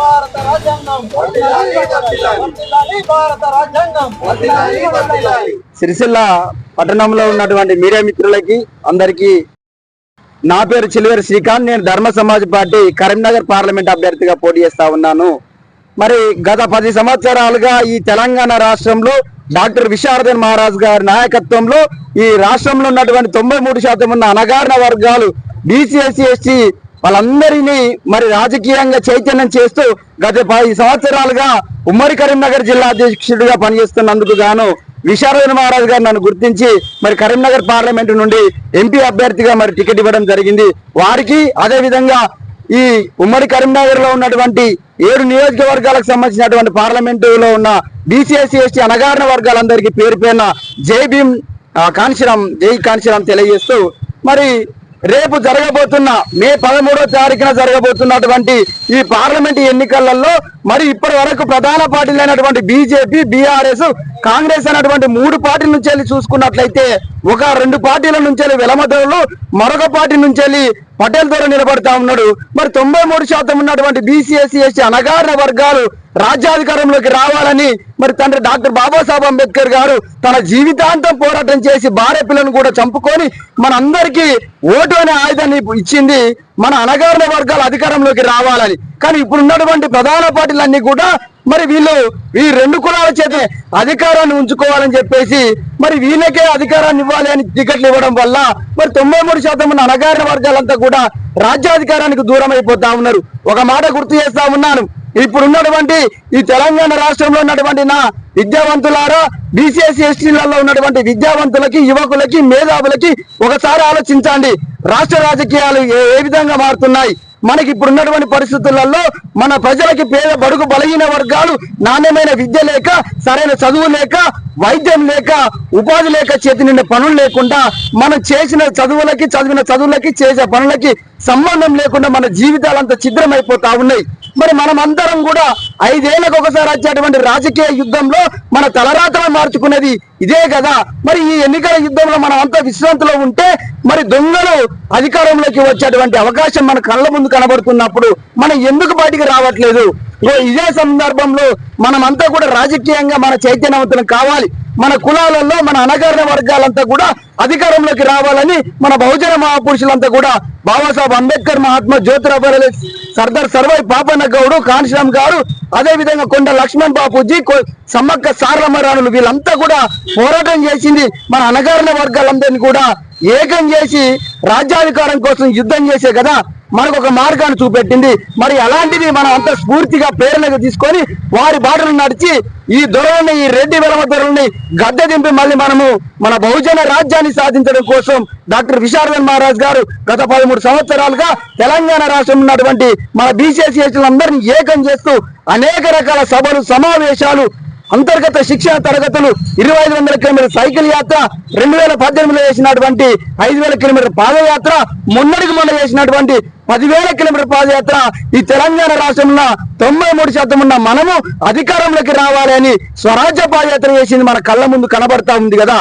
భారత రాజ్యాంగం. భారత రాజ్యాంగం. సిరిసిల్ల పట్టణంలో ఉన్నటువంటి మీడియా మిత్రులకి అందరికీ నా పేరు చిలువేరు శ్రీకాంత్. నేను ధర్మ సమాజ్ పార్టీ కరీంనగర్ పార్లమెంట్ అభ్యర్థిగా పోటీ చేస్తా ఉన్నాను. మరి గత పది సంవత్సరాలుగా ఈ తెలంగాణ రాష్ట్రంలో డాక్టర్ విశారదన్ మహారాజ్ గారి నాయకత్వంలో ఈ రాష్ట్రంలో ఉన్నటువంటి తొంభై మూడు శాతం ఉన్న అణగారిన వర్గాలు బీసీఎస్సీ ఎస్టీ వాళ్ళందరినీ మరి రాజకీయంగా చైతన్యం చేస్తూ గత పది సంవత్సరాలుగా ఉమ్మడి కరీంనగర్ జిల్లా అధ్యక్షుడిగా పనిచేస్తున్నందుకు గాను విశారదన మహారాజ్ గారు నన్ను గుర్తించి మరి కరీంనగర్ పార్లమెంటు నుండి ఎంపీ అభ్యర్థిగా మరి టికెట్ ఇవ్వడం జరిగింది. వారికి అదేవిధంగా ఈ ఉమ్మడి కరీంనగర్లో ఉన్నటువంటి ఏడు నియోజకవర్గాలకు సంబంధించినటువంటి పార్లమెంటులో ఉన్న బీసీఎస్సీ ఎస్టీ అనగారిన వర్గాలందరికీ పేరు పేరున జై భీమ్ ఆ, కాంశీరాం జై కాంశీరాం తెలియజేస్తూ మరి రేపు జరగబోతున్న మే పదమూడో తారీఖున జరగబోతున్నటువంటి ఈ పార్లమెంట్ ఎన్నికలలో మరి ఇప్పటి వరకు ప్రధాన పార్టీలు అయినటువంటి బీజేపీ బీఆర్ఎస్ కాంగ్రెస్ అనేటువంటి మూడు పార్టీల నుంచి వెళ్ళి చూసుకున్నట్లయితే ఒక రెండు పార్టీల నుంచి వెళ్ళి వెలమదలు మరొక పార్టీ నుంచి వెళ్ళి పటేల్ ద్వారా నిలబడతా ఉన్నాడు. మరి తొంభై మూడు శాతం ఉన్నటువంటి బీసీఎస్సీ ఎస్టీ అనగారిన వర్గాలు రాజ్యాధికారంలోకి రావాలని మరి తండ్రి డాక్టర్ బాబాసాహెబ్ అంబేద్కర్ గారు తన జీవితాంతం పోరాటం చేసి భార్య పిల్లను కూడా చంపుకొని మన అందరికీ ఓటు అనే ఆయుధాన్ని ఇచ్చింది మన అనగారిన వర్గాలు అధికారంలోకి రావాలని. కానీ ఇప్పుడు ఉన్నటువంటి ప్రధాన పార్టీలన్నీ కూడా మరి వీళ్ళు ఈ రెండు కులాల చేత అధికారాన్ని ఉంచుకోవాలని చెప్పేసి మరి వీళ్ళకే అధికారాన్ని ఇవ్వాలి అని టికెట్లు ఇవ్వడం వల్ల మరి తొంభై మూడు శాతం ఉన్న అనగారిన వర్గాలంతా కూడా రాజ్యాధికారానికి దూరం అయిపోతా ఉన్నారు. ఒక మాట గుర్తు చేస్తా ఉన్నాను. ఇప్పుడు ఉన్నటువంటి ఈ తెలంగాణ రాష్ట్రంలో ఉన్నటువంటి నా విద్యావంతులారా బీసీఎస్సీ ఎస్టీలలో ఉన్నటువంటి విద్యావంతులకి యువకులకి మేధావులకి ఒకసారి ఆలోచించండి. రాష్ట్ర రాజకీయాలు ఏ విధంగా మారుతున్నాయి? మనకి ఇప్పుడు ఉన్నటువంటి పరిస్థితులలో మన ప్రజలకి పేద బడుగు బలహీన వర్గాలు నాణ్యమైన విద్య లేక సరైన చదువు లేక వైద్యం లేక ఉపాధి లేక చేతి నిండా పనులు లేకుండా మనం చేసిన చదువులకి చదివిన చదువులకి చేసే పనులకి సంబంధం లేకుండా మన జీవితాలంతా చిద్రమైపోతా ఉన్నాయి. మరి మనమందరం కూడా ఐదేళ్ళకు ఒకసారి వచ్చేటువంటి రాజకీయ యుద్ధంలో మన తలరాతలు మార్చుకునేది ఇదే కదా. మరి ఈ ఎన్నికల యుద్ధంలో మనం అంతా విశ్రాంతిలో ఉంటే మరి దొంగలు అధికారంలోకి వచ్చేటువంటి అవకాశం మన కళ్ళ ముందు కనబడుతున్నప్పుడు మనం ఎందుకు బయటికి రావట్లేదు? ఇదే సందర్భంలో మనమంతా కూడా రాజకీయంగా మన చైతన్యవంతులం కావాలి. మన కులాలలో మన అనగారిన వర్గాలంతా కూడా అధికారంలోకి రావాలని మన బహుజన మహాపురుషులంతా కూడా బాబాసాహెబ్ అంబేద్కర్ మహాత్మా జ్యోతిరావు సర్దార్ సర్వై పాపన్న గౌడు కాన్శ్రామ్ గారు అదే విధంగా కొండ లక్ష్మణ్ బాపూజీ సమ్మక్క సారలమ్మరాణులు వీళ్ళంతా కూడా పోరాటం చేసింది. మన అనగారిన వర్గాలందరినీ కూడా ఏకం చేసి రాజ్యాధికారం కోసం యుద్ధం చేసే కదా మనకు ఒక మార్గాన్ని చూపెట్టింది. మరి అలాంటిది మనం అంత స్ఫూర్తిగా ప్రేరణగా తీసుకొని వారి బాటలు నడిచి ఈ దొరల్ని ఈ రెడ్డి వెలమ దొరల్ని గద్దె దింపి మళ్ళీ మనము మన బహుజన రాజ్యాన్ని సాధించడం కోసం డాక్టర్ విశారదన్ మహారాజ్ గారు గత పదమూడు సంవత్సరాలుగా తెలంగాణ రాష్ట్రంలో ఉన్నటువంటి మన బీసీసీ అందరినీ ఏకం చేస్తూ అనేక రకాల సభలు సమావేశాలు అంతర్గత శిక్షణ తరగతులు ఇరవై ఐదు వందల కిలోమీటర్ సైకిల్ యాత్ర రెండు వేల పద్దెనిమిదిలో చేసినటువంటి ఐదు వేల కిలోమీటర్ పాదయాత్ర మొన్నటికి మొన్న చేసినటువంటి పదివేల కిలోమీటర్ పాదయాత్ర ఈ తెలంగాణ రాష్ట్రంలో తొంభై మూడు శాతం ఉన్న మనము అధికారంలోకి రావాలి అని స్వరాజ్య పాదయాత్ర చేసింది మన కళ్ళ ముందు కనబడతా ఉంది కదా.